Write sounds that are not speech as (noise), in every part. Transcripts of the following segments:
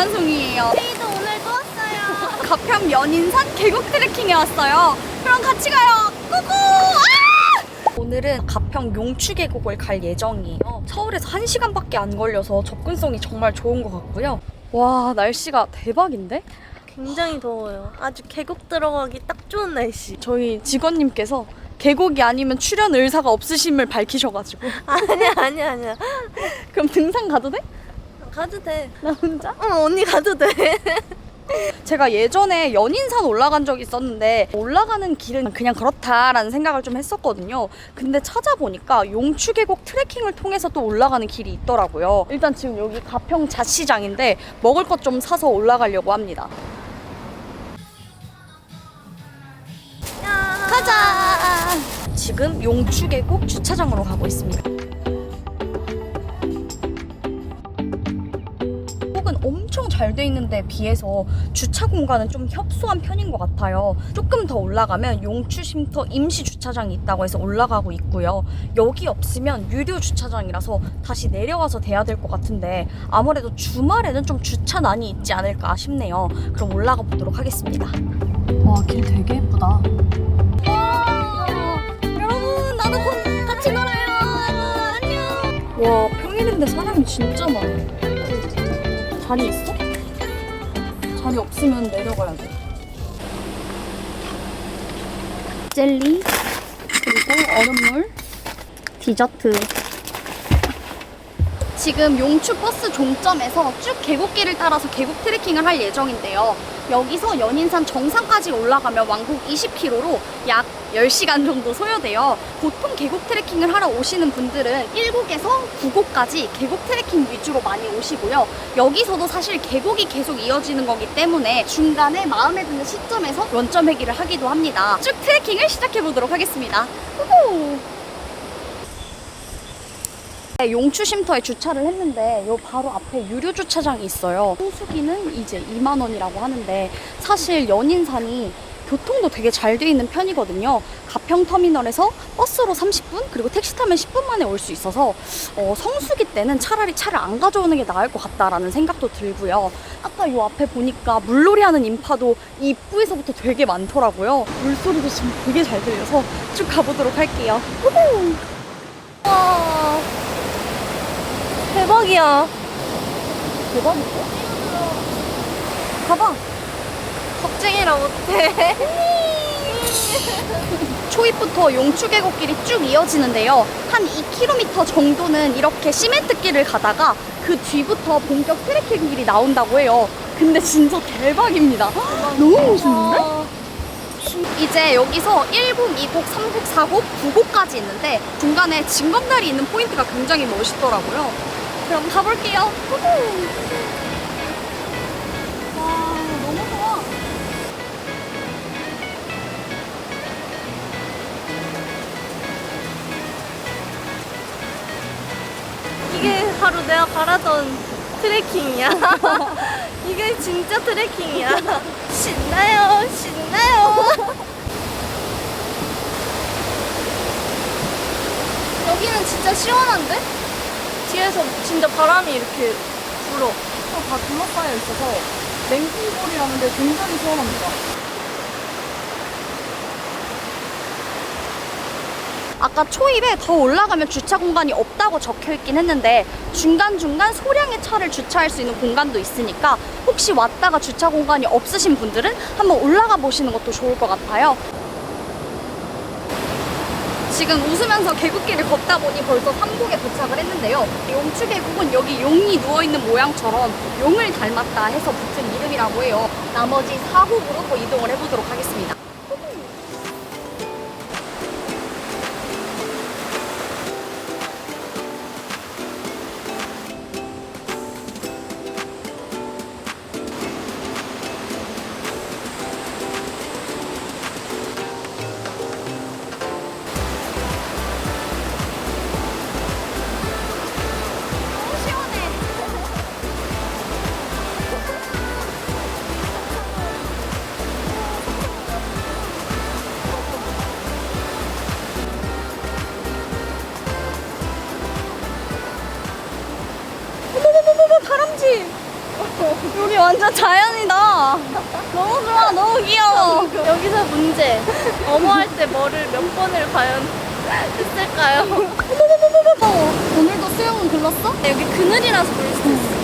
갱만송이에요. 저희도 오늘 또 왔어요. (laughs) 가평 연인산 계곡 트레킹에 왔어요. 그럼 같이 가요. 꾸꾸! 아! 오늘은 가평 용추 계곡을 갈 예정이에요. 서울에서 1시간밖에 안 걸려서 접근성이 정말 좋은 것 같고요. 와, 날씨가 대박인데? 굉장히 더워요. 아주 계곡 들어가기 딱 좋은 날씨. 저희 직원님께서 계곡이 아니면 출연 의사가 없으심을 밝히셔가지고 (laughs) 아니야, 아니야, 아니야. 그럼 등산 가도 돼? 가도 돼. 나 혼자? 어, 언니 가도 돼. (laughs) 제가 예전에 연인산 올라간 적이 있었는데 올라가는 길은 그냥 그렇다라는 생각을 좀 했었거든요. 근데 찾아보니까 용추계곡 트레킹을 통해서 또 올라가는 길이 있더라고요. 일단 지금 여기 가평 자시장인데 먹을 것 좀 사서 올라가려고 합니다. 가자! 지금 용추계곡 주차장으로 가고 있습니다. 혹은 엄청 잘 돼 있는데 비해서 주차 공간은 좀 협소한 편인 것 같아요. 조금 더 올라가면 용추 쉼터 임시 주차장이 있다고 해서 올라가고 있고요. 여기 없으면 유료 주차장이라서 다시 내려와서 돼야 될 것 같은데 아무래도 주말에는 좀 주차난이 있지 않을까 싶네요. 그럼 올라가 보도록 하겠습니다. 와, 길 되게 예쁘다. 여러분, 나도 곧 같이 놀아요. 안녕. 와, 평일인데 사람이 진짜 많아. 자리 있어? 자리 없으면 내려가야 돼. 젤리, 그리고 얼음물, 디저트. 지금 용추 버스 종점에서 쭉 계곡길을 따라서 계곡 트레킹을 할 예정인데요. 여기서 연인산 정상까지 올라가면 왕복 20km로 약 10시간 정도 소요돼요. 보통 계곡 트레킹을 하러 오시는 분들은 1곡에서 9곡까지 계곡 트레킹 위주로 많이 오시고요. 여기서도 사실 계곡이 계속 이어지는 거기 때문에 중간에 마음에 드는 시점에서 원점 회기를 하기도 합니다. 쭉 트레킹을 시작해 보도록 하겠습니다. 네, 용추 쉼터에 주차를 했는데 요 바로 앞에 유료 주차장이 있어요. 호수기는 이제 2만 원이라고 하는데 사실 연인산이 교통도 되게 잘 돼 있는 편이거든요. 가평 터미널에서 버스로 30분 그리고 택시 타면 10분 만에 올 수 있어서 어, 성수기 때는 차라리 차를 안 가져오는 게 나을 것 같다라는 생각도 들고요. 아까 요 앞에 보니까 물놀이 하는 인파도 이 입구에서부터 되게 많더라고요. 물소리도 지금 되게 잘 들려서 쭉 가보도록 할게요. 후후. 와. 대박이야. 대박인데? 가봐. 겁쟁이라 못해. (laughs) 초입부터 용추계곡길이 쭉 이어지는데요. 한 2km 정도는 이렇게 시멘트길을 가다가 그 뒤부터 본격 트레킹 길이 나온다고 해요. 근데 진짜 대박입니다. (gasps) 너무 멋있는데? 이제 여기서 1곡, 2곡, 3곡, 4곡, 9곡까지 있는데 중간에 징검다리 있는 포인트가 굉장히 멋있더라고요. 그럼 가볼게요. 후후. 와, 너무 좋아. 이게 바로 내가 바라던 트레킹이야. (laughs) 이게 진짜 트레킹이야. (laughs) 신나요, 신나요. (laughs) 여기는 진짜 시원한데? 뒤에서 진짜 바람이 이렇게 불어. 다 둘러싸여 있어서 냉풍골이라는데 굉장히 시원합니다. 아까 초입에 더 올라가면 주차 공간이 없다고 적혀 있긴 했는데 중간중간 소량의 차를 주차할 수 있는 공간도 있으니까 혹시 왔다가 주차 공간이 없으신 분들은 한번 올라가 보시는 것도 좋을 것 같아요. 지금 웃으면서 계곡길을 걷다 보니 벌써 삼곡에 도착을 했는데요. 용추 계곡은 여기 용이 누워있는 모양처럼 용을 닮았다 해서 붙은 이름이라고 해요. 나머지 4곡으로 더 이동을 해보도록 하겠습니다. 여기서 문제. 어머 할 때 뭐를 몇 번을 과연 했을까요? 어, 오늘도 수영은 글렀어? 여기 그늘이라서 그럴 수도 있어.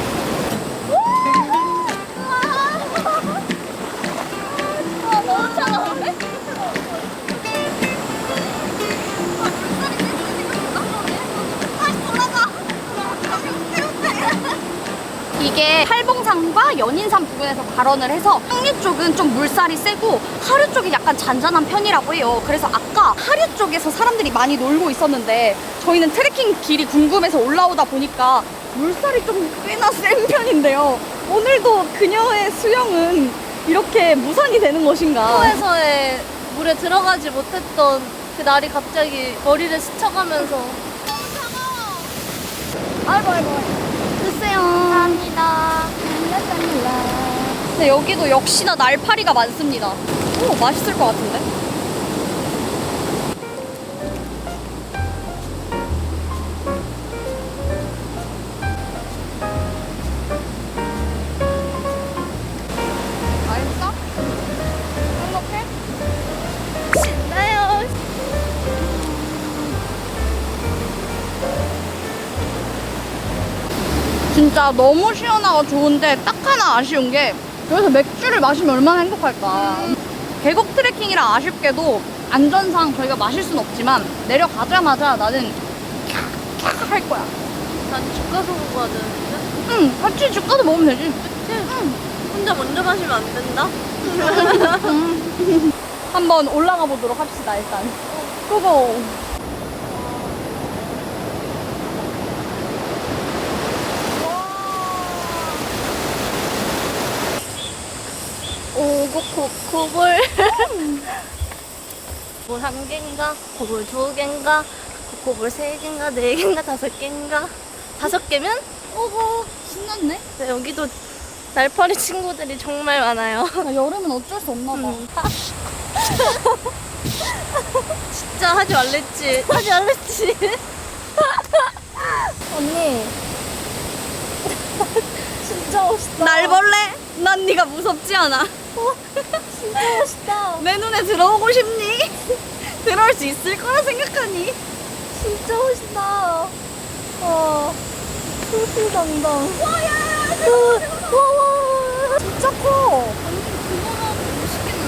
이게 팔봉산과 연인산 부근에서 발원을 해서 항류 쪽은 좀 물살이 세고 하류 쪽이 약간 잔잔한 편이라고 해요. 그래서 아까 하류 쪽에서 사람들이 많이 놀고 있었는데 저희는 트레킹 길이 궁금해서 올라오다 보니까 물살이 좀 꽤나 센 편인데요. 오늘도 그녀의 수영은 이렇게 무산이 되는 것인가? 호에서의 물에 들어가지 못했던 그 날이 갑자기 머리를 스쳐가면서 아이고 아이고 드세요 감사합니다. 근데 여기도 역시나 날파리가 많습니다. 오 맛있을 것 같은데 진짜 너무 시원하고 좋은데 딱 하나 아쉬운 게 여기서 맥주를 마시면 얼마나 행복할까. 계곡 트레킹이라 아쉽게도 안전상 저희가 마실 순 없지만 내려가자마자 나는 캬 캬 할 거야. 난 집 가서 먹어야 되는데. 응, 같이 집 가서 먹으면 되지. 혼자 먼저 마시면 안 된다. (laughs) 한번 올라가 보도록 합시다, 일단. 고고. 뭐한 개인가? 코볼 두 개인가? 코코볼 세 개인가? 네 개인가? 다섯 개인가? 다섯 개면? 오고. 신났네? 네, 여기도 날파리 친구들이 정말 많아요. 나 여름은 어쩔 수 없나 봐. 음. 진짜 하지 말랬지. 하지 말랬지. 언니, 진짜 멋있다. 날벌레? 난 네가 무섭지 않아. (laughs) 진짜 멋있다. 내 눈에 들어오고 싶니? 들어올 수 있을 거라 생각하니? 진짜 멋있다. 와, 술술당당. 와야! 와와. 진짜 커.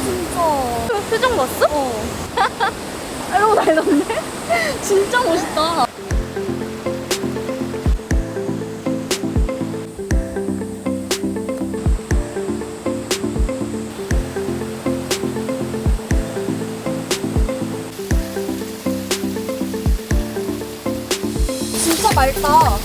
진짜. 표정 봤어? 어. (laughs) 이러고 날렸네? 진짜 멋있다. 맑다.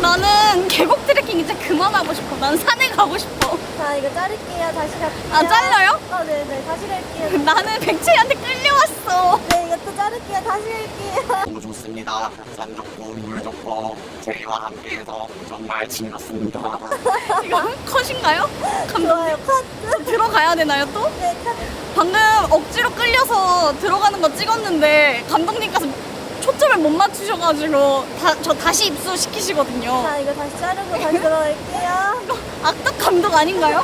나는 계곡 트레킹 이제 그만하고 싶어. 난 산에 가고 싶어. 자, 이거 자를게요. 다시 갈게요. 아, 잘라요? 아, 네네. 다시 갈게요. (laughs) 나는 백채한테 끌려왔어. 네, 이것도 자를게요. 다시 갈게요. 너무 좋습니다. 좋고 저희와 함께해서 정말 즐겁습니다. 이거 컷인가요? 감독님. 컷. 들어가야 되나요 또? 네, 컷. 방금 억지로 끌려서 들어가는 거 찍었는데 감독님께서 초점을 못 맞추셔가지고 다, 저 다시 입수 시키시거든요. 자, 이거 다시 자르고 다시 들어갈게요. 이거 (laughs) 악덕 감독 아닌가요?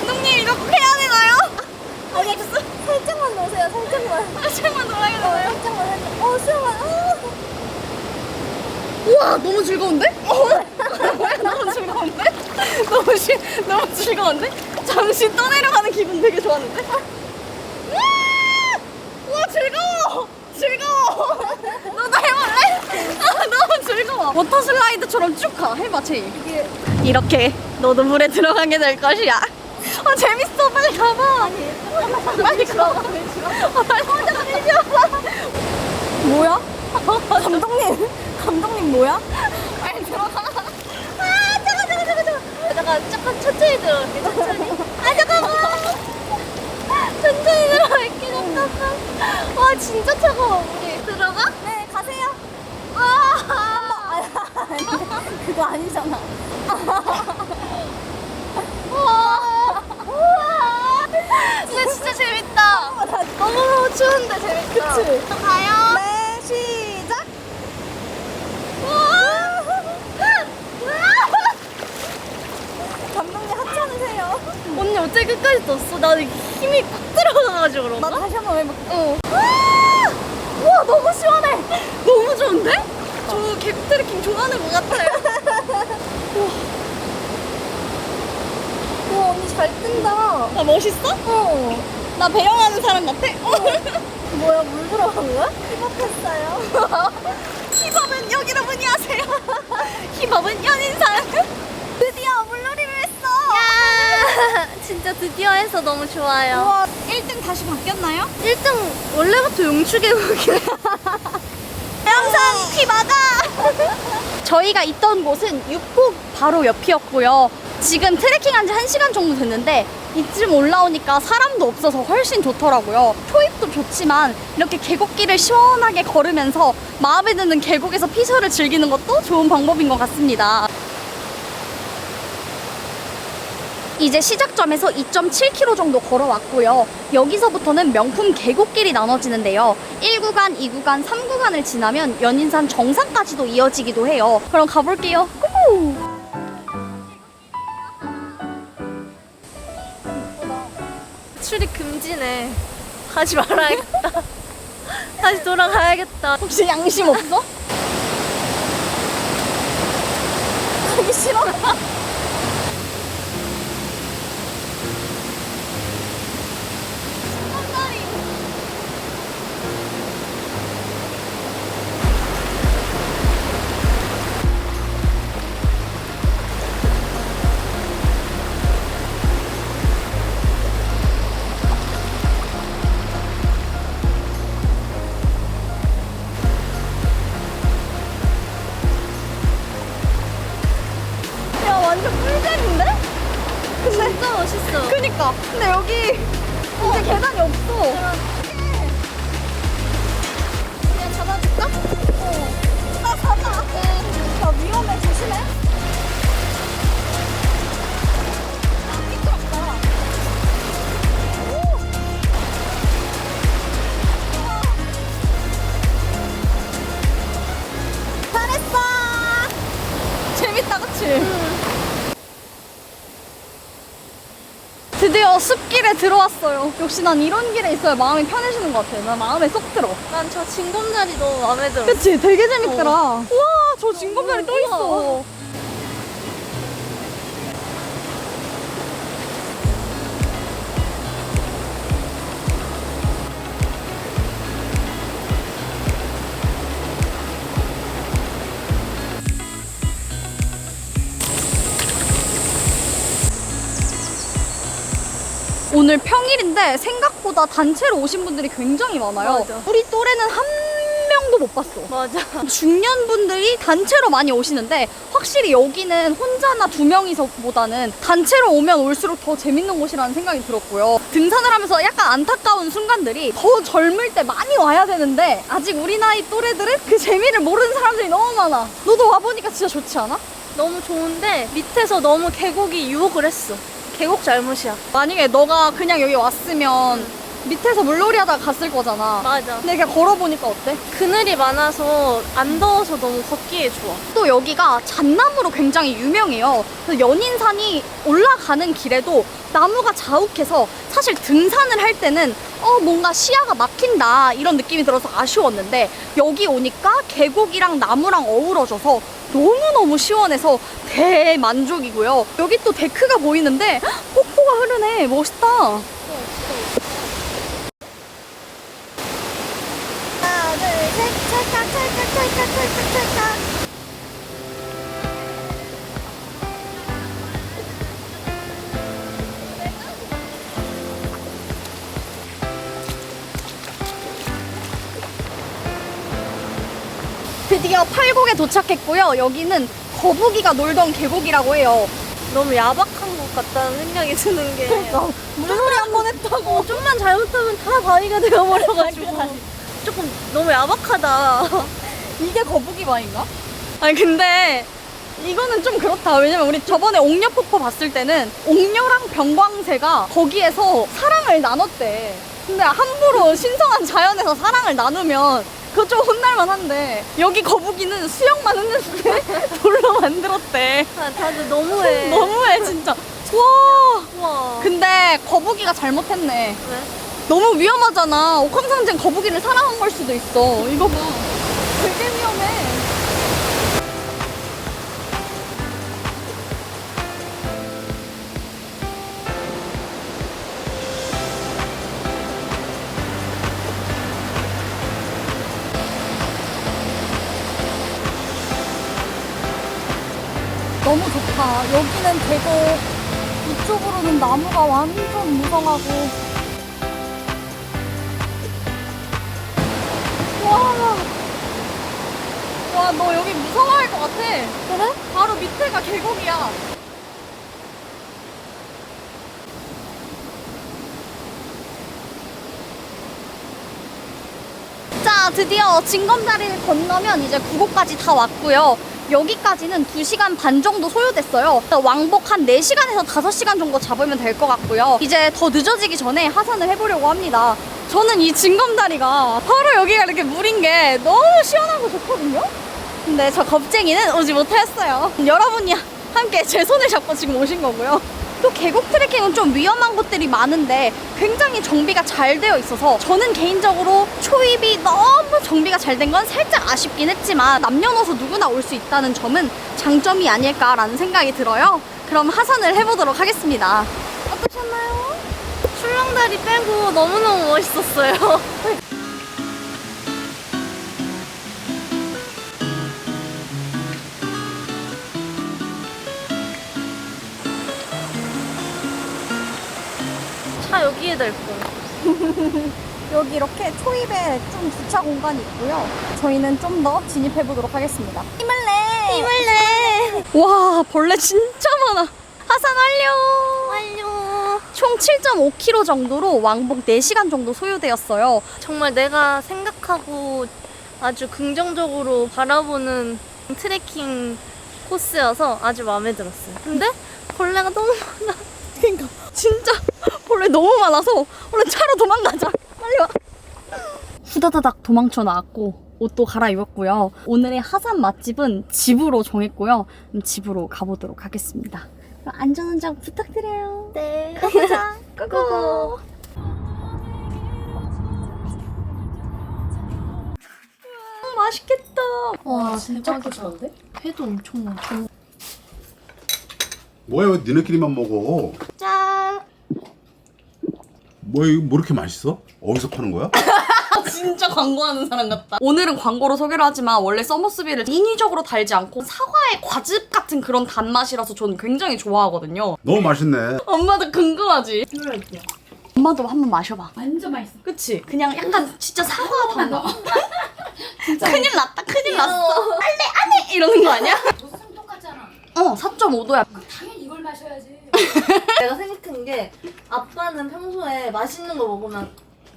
감독님 이거 꼭 해야 되나요? 아, 입수 살짝만 놓으세요. 살짝만. 살짝만 놀아야 어, 되나요? 살짝만. 살짝. 어, 수영아. 어. 우와 너무 즐거운데? 어, 너무 즐거운데? 너무 시, 너무 즐거운데? 잠시 떠내려가는 기분 되게 좋았는데? 우와! 즐거워! 즐거워! 너도 해볼래? 아, 너무 즐거워 워터 슬라이드처럼 쭉 가 해봐 이게 이렇게 너도 물에 들어가게 될 것이야 아 재밌어 빨리 가봐 빨리 아, 빨리 혼자 가봐 뭐야? (laughs) 감독님 감독님 뭐야? 빨리 들어가 아 잠깐 잠깐 잠깐 잠깐 잠깐, 잠깐 천천히 들어갈게. 천천히. 아, 잠깐만. 천천히 들어갈게. 잠깐만. 와, 진짜 차가워, 물이. 들어가? 네 가세요 아, (laughs) 그거 아니잖아 우와. 우와. 근데 진짜 재밌다. (laughs) 그치? 또 가요. 네, 시작! 감독님 하찮으세요. 언니 어떻게 끝까지 떴어? 나는 힘이 팍 들어가가지고 그런가? 나 다시 한 번 해볼게. 어. 우와, 너무 시원해! (laughs) 너무 좋은데? 저갭 트래킹 좋아하는 것 같아요. (laughs) 우와, 언니 잘 뜬다. 나 멋있어? 어. 나 배영하는 사람 같아? (laughs) 뭐야, 물 들어간 거야? 힙업했어요. 힙업은 여기로 문의하세요. 힙업은 연인상. 드디어 물놀이를 했어! 야, 진짜 드디어 해서 너무 좋아요. 우와, 1등 다시 바뀌었나요? 1등 원래부터 용추계곡이래. (laughs) 영상 피 막아! (laughs) 저희가 있던 곳은 육폭 바로 옆이었고요. 지금 트레킹한 지 1시간 정도 됐는데 이쯤 올라오니까 사람도 없어서 훨씬 좋더라고요. 초입도 좋지만 이렇게 계곡길을 시원하게 걸으면서 마음에 드는 계곡에서 피서를 즐기는 것도 좋은 방법인 것 같습니다. 이제 시작점에서 2.7km 정도 걸어왔고요. 여기서부터는 명품 계곡길이 나눠지는데요. 1구간, 2구간, 3구간을 지나면 연인산 정상까지도 이어지기도 해요. 그럼 가볼게요. 고고! 출입 금지네. 하지 말아야겠다. (laughs) 다시 돌아가야겠다. 혹시 양심 없어? (laughs) 가기 싫어? 길에 들어왔어요. 역시 난 이런 길에 있어야 마음이 편해지는 것 같아. 나 마음에 쏙 들어. 난 저 진검다리 너무 마음에 들어. 그치? 되게 재밌더라. 우와, 저 진검다리 또 있어. 오늘 평일인데 생각보다 단체로 오신 분들이 굉장히 많아요. 맞아. 우리 또래는 한 명도 못 봤어. 맞아. 중년 분들이 단체로 많이 오시는데 확실히 여기는 혼자나 두 명이서보다는 단체로 오면 올수록 더 재밌는 곳이라는 생각이 들었고요. 등산을 하면서 약간 안타까운 순간들이 더 젊을 때 많이 와야 되는데 아직 우리 나이 또래들은 그 재미를 모르는 사람들이 너무 많아. 너도 와보니까 진짜 좋지 않아? 너무 좋은데 밑에서 너무 계곡이 유혹을 했어. 계곡 잘못이야. 만약에 너가 그냥 여기 왔으면 밑에서 물놀이 하다가 갔을 거잖아. 맞아. 근데 그냥 걸어보니까 어때? 그늘이 많아서 안 더워서 너무 걷기에 좋아. 또 여기가 잣나무로 굉장히 유명해요. 그래서 연인산이 올라가는 길에도 나무가 자욱해서 사실 등산을 할 때는 어 뭔가 시야가 막힌다 이런 느낌이 들어서 아쉬웠는데 여기 오니까 계곡이랑 나무랑 어우러져서 너무너무 시원해서 대만족이고요. 여기 또 데크가 보이는데 헉, 폭포가 흐르네. 멋있다. 하나, 둘, 셋, 찰칵, 찰칵, 찰칵, 찰칵, 찰칵. 드디어 팔곡에 도착했고요. 여기는 거북이가 놀던 계곡이라고 해요. 너무 야박한 것 같다는 생각이 드는 게. 그러니까 물놀이 한 번 했다고. 어, 좀만 잘못하면 다 바위가 되어버려가지고. 조금 너무 야박하다. (laughs) 이게 거북이 바인가? 아니 근데 이거는 좀 그렇다. 왜냐면 우리 저번에 옥녀 폭포 봤을 때는 옥녀랑 병광새가 거기에서 사랑을 나눴대. 근데 함부로 신성한 자연에서 사랑을 나누면 그거 좀 혼날만 한데 여기 거북이는 수영만 했는데 (laughs) 돌로 만들었대. 아, 다들 너무해. (laughs) 너무해 진짜. 와. 우와. 근데 거북이가 잘못했네. 왜? 너무 위험하잖아. 옥황상제는 거북이를 사랑한 걸 수도 있어. 이거 봐. 되게 위험해. 너무 좋다. 여기는 계곡, 이쪽으로는 나무가 완전 무성하고. 와. 와, 너 여기 무서워할 것 같아. 그래? 바로 밑에가 계곡이야. 자, 드디어 징검다리를 건너면 이제 구곡까지 다 왔고요. 여기까지는 2시간 반 정도 소요됐어요. 왕복 한 4시간에서 5시간 정도 잡으면 될 것 같고요. 이제 더 늦어지기 전에 하산을 해보려고 합니다. 저는 이 징검다리가 바로 여기가 이렇게 물인 게 너무 시원하고 좋거든요. 근데 저 겁쟁이는 오지 못했어요. (laughs) 여러분이 함께 제 손을 잡고 지금 오신 거고요. 또 계곡 트레킹은 좀 위험한 곳들이 많은데 굉장히 정비가 잘 되어 있어서 저는 개인적으로 초입이 너무 정비가 잘 된 건 살짝 아쉽긴 했지만 남녀노소 누구나 올 수 있다는 점은 장점이 아닐까라는 생각이 들어요. 그럼 하산을 해보도록 하겠습니다. 어떠셨나요? 출렁다리 빼고 너무너무 멋있었어요. (laughs) 차 여기에 댈 걸. (laughs) 여기 이렇게 초입에 좀 주차 공간이 있고요. 저희는 좀 더 진입해 보도록 하겠습니다. 힘을 내! 힘을 내! 와, 벌레 진짜 많아. 하산 완료! 완료. 총 7.5km 정도로 왕복 4시간 정도 소요되었어요. 정말 내가 생각하고 아주 긍정적으로 바라보는 트레킹 코스여서 아주 마음에 들었어요. 근데 벌레가 너무 많아. (laughs) 그러니까 진짜 벌레 너무 많아서 얼른 차로 도망가자. 빨리 와. 후다다닥 도망쳐 나왔고 옷도 갈아입었고요. 오늘의 하산 맛집은 집으로 정했고요. 집으로 가보도록 하겠습니다. 그럼 안전운전 부탁드려요. 네. 가보자. 고고. (laughs) 음, 맛있겠다. 와 진짜 괜찮은데? 회도 엄청 많고. 뭐야 왜 니네끼리만 먹어? 짠. 뭐 이거 뭐 이렇게 맛있어? 어디서 파는 거야? (laughs) 진짜 광고하는 사람 같다. 오늘은 광고로 소개를 하지만 원래 서머스비를 인위적으로 달지 않고 사과의 과즙 같은 그런 단맛이라서 저는 굉장히 좋아하거든요. 너무 맛있네. 엄마도 궁금하지? 엄마도 한번 마셔봐. 완전 맛있어. 그치? 그냥 약간 진짜 사과 단맛. (laughs) 큰일 났다, 큰일 났어. 안돼, 안돼! 이러는 거 아니야? 무슨 똑같잖아. 어, 4.5도야. 당연히 이걸 마셔야지. (laughs) 내가 생각한 게 아빠는 평소에 맛있는 거 먹으면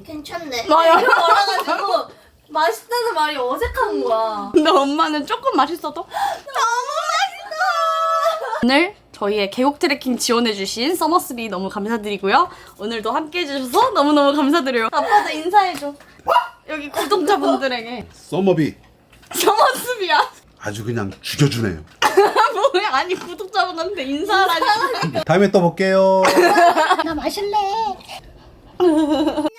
괜찮네. 맞아. 이렇게 말해가지고 맛있다는 말이 어색한 거야. 근데 엄마는 조금 맛있어도 너무 맛있어. 오늘 저희의 계곡 트레킹 지원해주신 서머스비 너무 감사드리고요. 오늘도 함께 해주셔서 너무너무 감사드려요. 아빠도 인사해줘. 여기 구독자분들에게 써머비 서머스비야. 아주 그냥 죽여주네요. (laughs) 뭐야? 아니 구독자분한테 인사하라니. 다음에 또 볼게요. 나 마실래. (laughs)